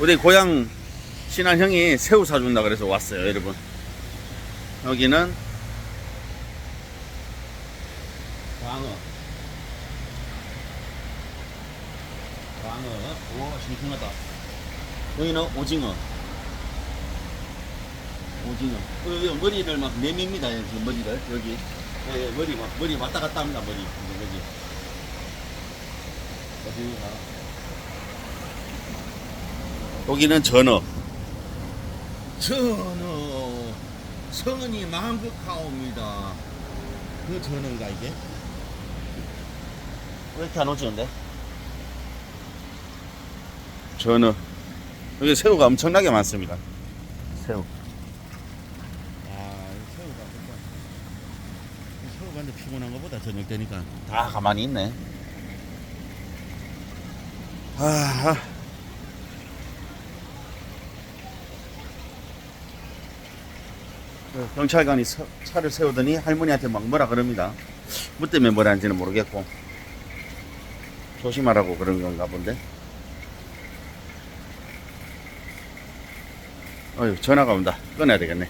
우리 고향 친한 형이 새우 사준다 그래서 왔어요, 여러분. 여기는 광어. 광어. 오, 싱싱하다. 여기는 오징어. 오징어. 어, 여기 머리를 막 내밉니다, 여기 머리를. 여기. 예, 예, 머리 막, 머리 왔다 갔다 합니다, 머리. 여기. 어디 가? 여기는 전어. 전어. 성은이 망극하옵니다. 그 전어인가, 이게? 왜 이렇게 안 오지는데? 전어. 여기 새우가 엄청나게 많습니다. 새우. 아, 이 새우가 진짜. 이 새우가 근데 피곤한 것보다 저녁 되니까 다 가만히 있네. 아, 그 경찰관이 서- 차를 세우더니 할머니한테 막 뭐라 그럽니다. 뭐 때문에 뭐라는지는 모르겠고 조심하라고 그런 건가 본데. 어휴 전화가 온다. 끊어야 되겠네.